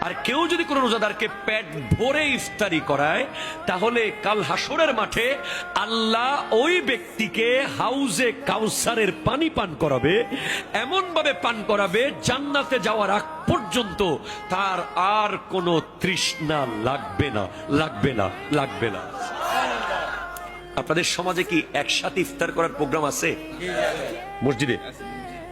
আর কেউ যদি কোনো রোজাদারকে পেট ভরে ইফতারি করায়, তাহলে কাল হাসরের মাঠে আল্লাহ ওই ব্যক্তিকে হাউজে কাউসারের পানি পান করাবে এমন ভাবে পান করাবে জান্নাতে যাওয়ার আগ পর্যন্ত তার আর কোনো তৃষ্ণা লাগবে না লাগবে না লাগবে না। আপনাদের সমাজে কি একসাথে ইফতার করার প্রোগ্রাম আছে? মসজিদে?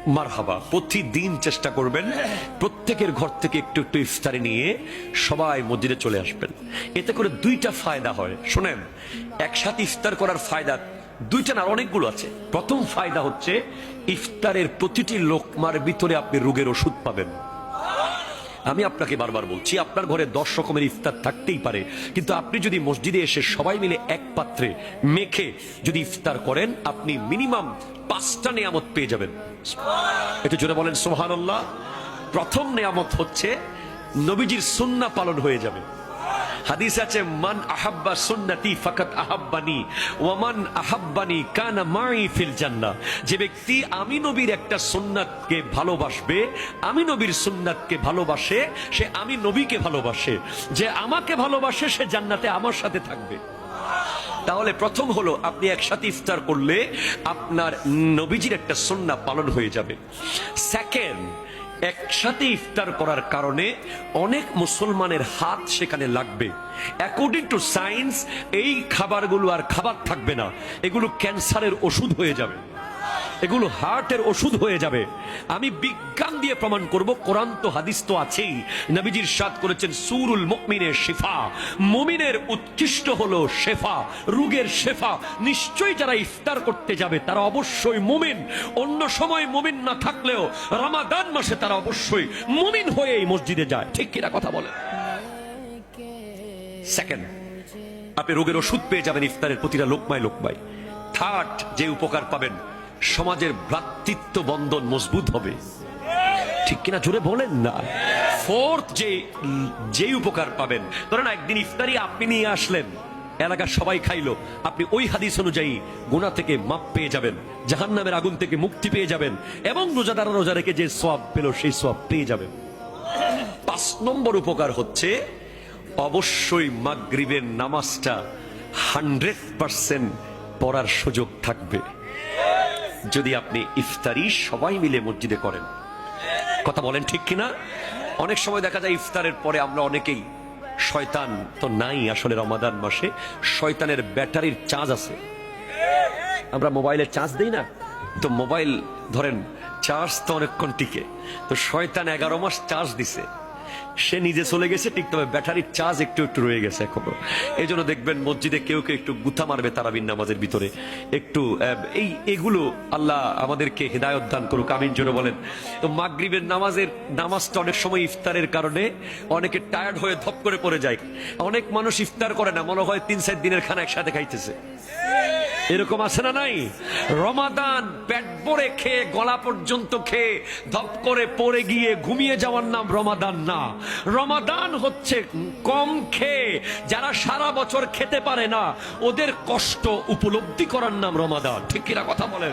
মারহাবা, প্রতিদিন চেষ্টা করবেন প্রত্যেকের ঘর থেকে একটু একটু ইফতারি নিয়ে সবাই মসজিদে চলে আসবেন। এতে করে দুইটা ফায়দা হয়। শোনেন, একসাথে ইফতার করার ফায়দা দুইটা না অনেকগুলো আছে। প্রথম ফায়দা হচ্ছে, ইফতারের প্রতিটি লোকমার ভিতরে আপনি রোগের ওষুধ পাবেন। আমি আপনাকে বারবার বলছি, আপনার ঘরে দশ রকমের ইফতার থাকতেই পারে, কিন্তু আপনি যদি মসজিদে এসে সবাই মিলে এক পাত্রে মেখে যদি ইফতার করেন, আপনি মিনিমাম পাঁচটা নেয়ামত পেয়ে যাবেন। একটু জোরে বলেন সোহান প্রথম নেয়ামত হচ্ছে, নবীজির সুন্না পালন হয়ে যাবে। হাদিস আছে, মান আহাব্বা সুন্নতি ফাকাত আহাব্বানি ওয়ামান আহাব্বানি কানা মাই ফিল জান্নাহ। যে ব্যক্তি আমি নবীর একটা সুন্নাতকে ভালোবাসবে, আমি নবীর সুন্নাতকে ভালোবাসে, সে আমি নবীকে ভালোবাসে। যে আমাকে ভালোবাসে, সে জান্নাতে আমার সাথে থাকবে। তাহলে প্রথম হলো, আপনি একসাথে ইফতার করলে আপনার নবীজির একটা সন্না পালন হয়ে যাবে। সেকেন্ড একসাথে ইফতার করার কারণে অনেক মুসলমানের হাত সেখানে লাগবে। অ্যাকর্ডিং টু সায়েন্স এই খাবারগুলো আর খাবার থাকবে না। এগুলো ক্যান্সারের ওষুধ হয়ে যাবে। এগুলো হার্টের ওষুধ হয়ে যাবে। আমি বিজ্ঞান দিয়ে প্রমাণ করব, কোরআন তো হাদিস তো আছেই। নবীজির সাদ করেছেন, সুরুল মুমিনের শেফা। মুমিনের উৎকৃষ্ট হলো শেফা, রোগের শেফা। নিশ্চয়ই যারা ইফতার করতে যাবে, তারা অবশ্যই মুমিন। অন্য সময় মুমিন না থাকলেও রমাদান মাসে তারা অবশ্যই মুমিন হয়ে এই মসজিদে যায়। ঠিক কিনা কথা বলে? সেকেন্ড আপনি রোগের ওষুধ পেয়ে যাবেন ইফতারের প্রতিটা লোকমায় লোকমায়। থার্ড, যে উপকার পাবেন সমাজের ভ্রাতৃত্ব বন্ধন মজবুত হবে। ঠিক কিনা জোরে বলেন না? ফোর্থ যে যে উপকার পাবেন, ধরেন একদিন ইফতারি আপনি নিয়ে আসলেন, এলাকার সবাই খাইলো, আপনি ওই হাদিস অনুযায়ী গুণা থেকে মাপ পেয়ে যাবেন, জাহান্নামের আগুন থেকে মুক্তি পেয়ে যাবেন, এবং রোজাদার রোজা রেখে যে সব পেল, সেই সব পেয়ে যাবেন। পাঁচ নম্বর উপকার হচ্ছে, অবশ্যই মাগরিবের নামাজটা হান্ড্রেড পার্সেন্ট পড়ার সুযোগ থাকবে। যদি আপনি ইফতারি সবাই মিলে মসজিদে করেন, কথা বলেন ঠিক কিনা? অনেক সময় দেখা যায় ইফতারের পরে আমরা অনেকেই, শয়তান তো নাই আসলে রমাদান মাসে, শয়তানের ব্যাটারির চার্জ আছে। আমরা মোবাইলে চার্জ দেই না, তো মোবাইল ধরেন, চার্জ তো অনেকক্ষণ টিকে, তো শয়তান এগারো মাস চার্জ দিছে। সে নিজে চলে গেছে ঠিক তবে ব্যাটারির চার্জ একটু একটু রয়ে গেছে এখনও। এই জন্য দেখবেন মসজিদে কেউ কেউ একটু গুথা মারবে তারাবিন নামাজের ভিতরে। একটু এই এগুলো আল্লাহ আমাদেরকে হৃদায়ত দান করুক, আমিন জন্য বলেন। তো মাগরিবের নামাজের নামাজটা অনেক সময় ইফতারের কারণে অনেকে টায়ার্ড হয়ে ধপ করে পড়ে যায়। অনেক মানুষ ইফতার করে না, মনে হয় তিন চার দিনের খানা একসাথে খাইতেছে। এরকম আছে না নাই? রমাদান পেট ভরে খেয়ে, গলা পর্যন্ত খেয়ে, ধপ করে পড়ে গিয়ে ঘুমিয়ে যাওয়ার নাম রমাদান না। রমাদান হচ্ছে কম খেয়ে, যারা সারা বছর খেতে পারে না, ওদের কষ্ট উপলব্ধি করার নাম রমাদান। ঠিক কিনা কথা বলেন?